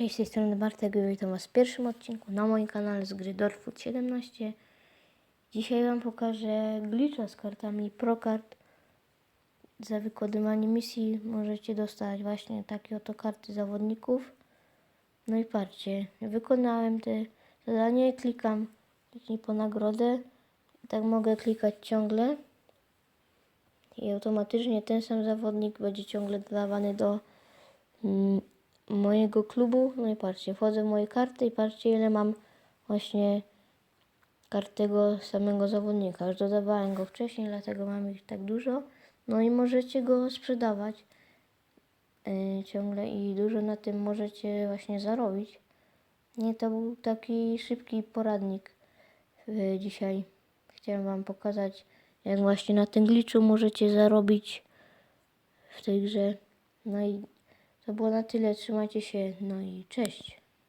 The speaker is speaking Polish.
Cześć, z tej strony Bartek i witam Was w pierwszym odcinku na moim kanale z gry Dorfoot 17. Dzisiaj Wam pokażę glitcha z kartami ProCard. Za wykonywanie misji możecie dostać właśnie takie oto karty zawodników. No i patrzcie, wykonałem te zadanie, klikam po nagrodę. Tak mogę klikać ciągle. I automatycznie ten sam zawodnik będzie ciągle dodawany do mm, mojego klubu. No i patrzcie, wchodzę w moje karty i patrzcie ile mam właśnie kart tego samego zawodnika. Już dodawałem go wcześniej, dlatego mam ich tak dużo. No i możecie go sprzedawać yy, ciągle i dużo na tym możecie właśnie zarobić. Nie, to był taki szybki poradnik yy, dzisiaj. Chciałem Wam pokazać, jak właśnie na tym glitchu możecie zarobić w tej grze. No i to było na tyle. Trzymajcie się. No i cześć.